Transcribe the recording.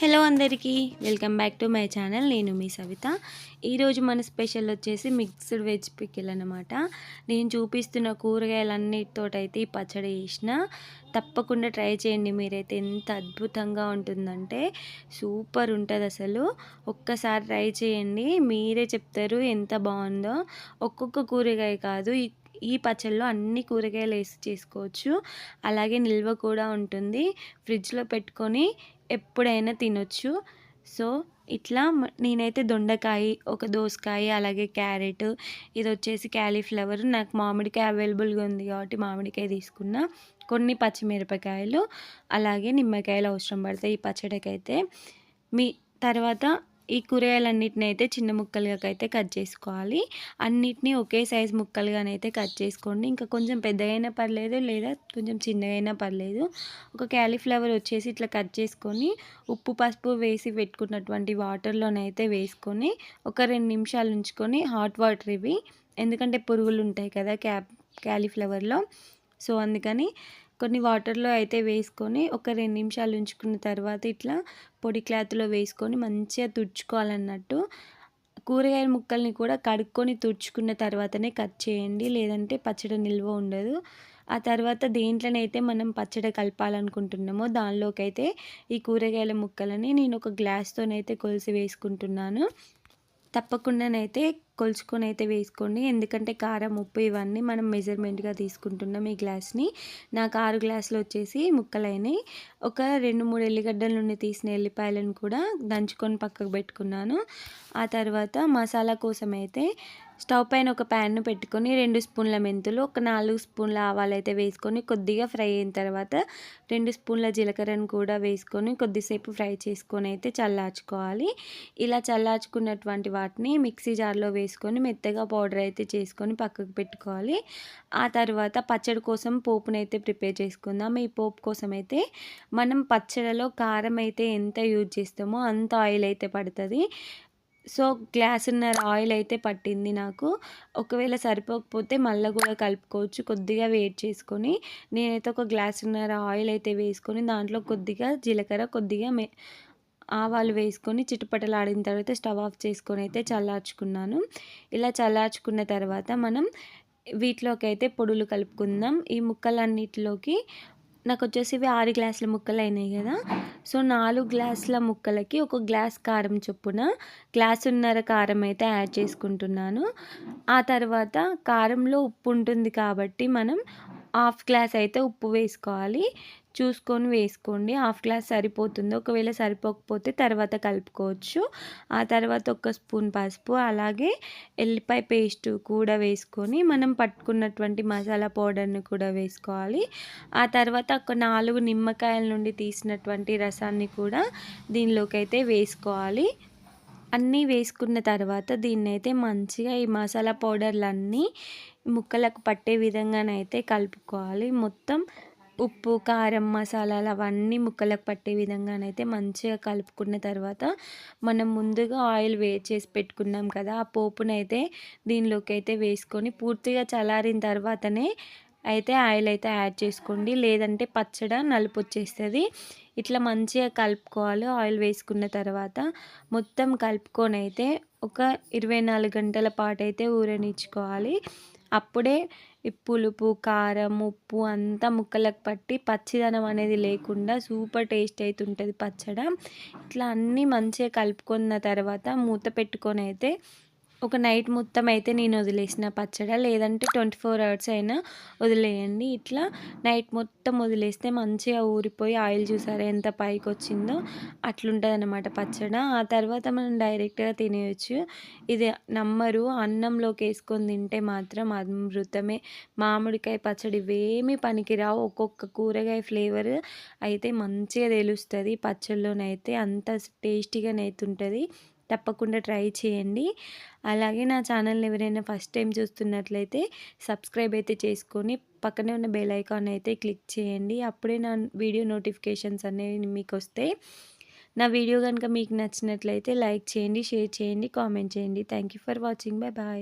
Hello అందరికీ welcome back to my channel. నేను మీ సవిత. ఈరోజు మన స్పెషల్ వచ్చేసి మిక్స్డ్ వెజ్ పికిల్ అనమాట నేను చూపిస్తున్న కూరగాయలన్నిటితోటైతే ఈ పచ్చడి వేసిన తప్పకుండా ట్రై చేయండి. మీరైతే ఎంత అద్భుతంగా ఉంటుందంటే సూపర్ ఉంటుంది అసలు. ఒక్కసారి ట్రై చేయండి. మీరే చెప్తారు ఎంత బాగుందో. ఒక్కొక్క కూరగాయ కాదు ఈ ఈ పచ్చళ్ళలో అన్ని కూరగాయలు వేసి చేసుకోవచ్చు. అలాగే నిల్వ కూడా ఉంటుంది. ఫ్రిడ్జ్లో పెట్టుకొని ఎప్పుడైనా తినొచ్చు. సో ఇట్లా నేనైతే దొండకాయ ఒక దోసకాయ అలాగే క్యారెట్ ఇది వచ్చేసి క్యాలీఫ్లవర్ నాకు మామిడికాయ అవైలబుల్గా ఉంది కాబట్టి మామిడికాయ తీసుకున్నా. కొన్ని పచ్చిమిరపకాయలు అలాగే నిమ్మకాయలు అవసరం పడతాయి ఈ పచ్చడికైతే. మీ తర్వాత ఈ కూరగాయలన్నిటిని అయితే చిన్న ముక్కలుగా అయితే కట్ చేసుకోవాలి. అన్నిటినీ ఒకే సైజ్ ముక్కలుగానైతే కట్ చేసుకోండి. ఇంకా కొంచెం పెద్దగైనా పర్లేదు లేదా కొంచెం చిన్నగైనా పర్లేదు. ఒక క్యాలీఫ్లవర్ వచ్చేసి ఇట్లా కట్ చేసుకొని ఉప్పు పసుపు వేసి పెట్టుకున్నటువంటి వాటర్లోనైతే వేసుకొని ఒక రెండు నిమిషాలు ఉంచుకొని హాట్ వాటర్ ఇవి. ఎందుకంటే పురుగులు ఉంటాయి కదా క్యా క్యాలీఫ్లవర్లో. సో అందుకని కొన్ని వాటర్లో అయితే వేసుకొని ఒక రెండు నిమిషాలు ఉంచుకున్న తర్వాత ఇట్లా పొడి క్లాత్లో వేసుకొని మంచిగా తుడుచుకోవాలన్నట్టు. కూరగాయల ముక్కల్ని కూడా కడుక్కొని తుడుచుకున్న తర్వాతనే కట్ చేయండి. లేదంటే పచ్చడి నిల్వ ఉండదు. ఆ తర్వాత దేంట్లోనైతే మనం పచ్చడి కలపాలనుకుంటున్నామో దానిలోకి అయితే ఈ కూరగాయల ముక్కలని నేను ఒక గ్లాస్తోనైతే కొలిసి వేసుకుంటున్నాను. తప్పకుండానైతే కొలుచుకొని అయితే వేసుకోండి. ఎందుకంటే కారం ఉప్పు ఇవన్నీ మనం మెజర్మెంట్గా తీసుకుంటున్నాం ఈ గ్లాస్ని. నాకు ఆరు గ్లాసులు వచ్చేసి ముక్కలైనవి ఒక రెండు మూడు ఎల్లిగడ్డల నుండి తీసిన ఎల్లిపాయలను కూడా దంచుకొని పక్కకు పెట్టుకున్నాను. ఆ తర్వాత మసాలా కోసం అయితే స్టవ్ పైన ఒక ప్యాన్ను పెట్టుకొని రెండు స్పూన్ల మెంతులు ఒక నాలుగు స్పూన్ల ఆవాలు అయితే వేసుకొని కొద్దిగా ఫ్రై అయిన తర్వాత రెండు స్పూన్ల జీలకర్రను కూడా వేసుకొని కొద్దిసేపు ఫ్రై చేసుకొని అయితే చల్లార్చుకోవాలి. ఇలా చల్లార్చుకున్నటువంటి వాటిని మిక్సీ జార్లో వేసుకొని మెత్తగా పౌడర్ అయితే చేసుకొని పక్కకు పెట్టుకోవాలి. ఆ తర్వాత పచ్చడి కోసం పోపునైతే ప్రిపేర్ చేసుకుందాం. ఈ పోపు కోసం అయితే మనం పచ్చడిలో కారం అయితే ఎంత యూజ్ చేస్తామో అంత ఆయిల్ అయితే పడుతుంది. సో గ్లాసున్నర ఆయిల్ అయితే పట్టింది నాకు. ఒకవేళ సరిపోకపోతే మళ్ళీ కూడా కలుపుకోవచ్చు. కొద్దిగా వేట్ చేసుకొని నేనైతే ఒక గ్లాసున్నర ఆయిల్ అయితే వేసుకొని దాంట్లో కొద్దిగా జీలకర్ర కొద్దిగా మే ఆవాలు వేసుకొని చిట్టుపట్టలాడిన తర్వాత స్టవ్ ఆఫ్ చేసుకొని అయితే చల్లార్చుకున్నాను. ఇలా చల్లార్చుకున్న తర్వాత మనం వీటిలోకి అయితే పొడులు కలుపుకుందాం. ఈ ముక్కలన్నిటిలోకి నాకు వచ్చేసి ఇవి ఆరు గ్లాసుల ముక్కలు అయినాయి కదా సో నాలుగు గ్లాసుల ముక్కలకి ఒక గ్లాస్ కారం చొప్పున గ్లాసున్నర కారం అయితే యాడ్ చేసుకుంటున్నాను. ఆ తర్వాత కారంలో ఉప్పు ఉంటుంది కాబట్టి మనం హాఫ్ గ్లాస్ అయితే ఉప్పు వేసుకోవాలి. చూసుకొని వేసుకోండి. హాఫ్ గ్లాస్ సరిపోతుంది. ఒకవేళ సరిపోకపోతే తర్వాత కలుపుకోవచ్చు. ఆ తర్వాత ఒక స్పూన్ పసుపు అలాగే ఎల్లిపాయ పేస్ట్ కూడా వేసుకొని మనం పట్టుకున్నటువంటి మసాలా పౌడర్ని కూడా వేసుకోవాలి. ఆ తర్వాత ఒక నాలుగు నిమ్మకాయల నుండి తీసినటువంటి రసాన్ని కూడా దీనిలోకి అయితే వేసుకోవాలి. అన్నీ వేసుకున్న తర్వాత దీన్ని అయితే మంచిగా ఈ మసాలా పౌడర్లన్నీ ముక్కలకు పట్టే విధంగానైతే కలుపుకోవాలి. మొత్తం ఉప్పు కారం మసాలాలు అవన్నీ ముక్కలకు పట్టే విధంగానైతే మంచిగా కలుపుకున్న తర్వాత మనం ముందుగా ఆయిల్ వేడి చేసి పెట్టుకున్నాం కదా ఆ పోపునైతే దీనిలోకి అయితే వేసుకొని పూర్తిగా చల్లారిన తర్వాతనే అయితే ఆయిల్ అయితే యాడ్ చేసుకోండి. లేదంటే పచ్చడ నలుపు వచ్చేస్తుంది. ఇట్లా మంచిగా కలుపుకోవాలి. ఆయిల్ వేసుకున్న తర్వాత మొత్తం కలుపుకొని అయితే ఒక ఇరవై నాలుగు గంటల పాటు అయితే ఊరనిచ్చుకోవాలి. అప్పుడే పులుపు కారం ఉప్పు అంతా ముక్కలకు పట్టి పచ్చిదనం అనేది లేకుండా సూపర్ టేస్ట్ అయితే ఉంటుంది పచ్చడి. ఇట్లా అన్నీ మంచిగా కలుపుకున్న తర్వాత మూత పెట్టుకొని అయితే ఒక నైట్ మొత్తం అయితే నేను వదిలేసిన పచ్చడ లేదంటే ట్వంటీ ఫోర్ అవర్స్ అయినా వదిలేయండి. ఇట్లా నైట్ మొత్తం వదిలేస్తే మంచిగా ఊరిపోయి ఆయిల్ చూసారా ఎంత పైకి వచ్చిందో అట్లుంటుంది అనమాట పచ్చడ. ఆ తర్వాత మనం డైరెక్ట్గా తినేయచ్చు. ఇది నమ్మరు. అన్నంలోకి వేసుకొని తింటే మాత్రం అమృతమే. మామిడికాయ పచ్చడి ఇవేమి పనికిరావు. ఒక్కొక్క కూరగాయ ఫ్లేవర్ అయితే మంచిగా తెలుస్తుంది. పచ్చళ్ళలోనైతే అంత టేస్టీగానైతే ఉంటుంది తప్పకుండా ట్రై చేయండి. అలాగే నా ఛానల్ని ఎవరైనా ఫస్ట్ టైం చూస్తున్నట్లయితే సబ్స్క్రైబ్ అయితే చేసుకొని పక్కనే ఉన్న బెల్ ఐకాన్ అయితే క్లిక్ చేయండి. అప్పుడే నా వీడియో నోటిఫికేషన్స్ అనేవి మీకు వస్తాయి నా వీడియో కనుక మీకు నచ్చినట్లయితే లైక్ చేయండి షేర్ చేయండి కామెంట్ చేయండి. Thank you for watching. Bye bye.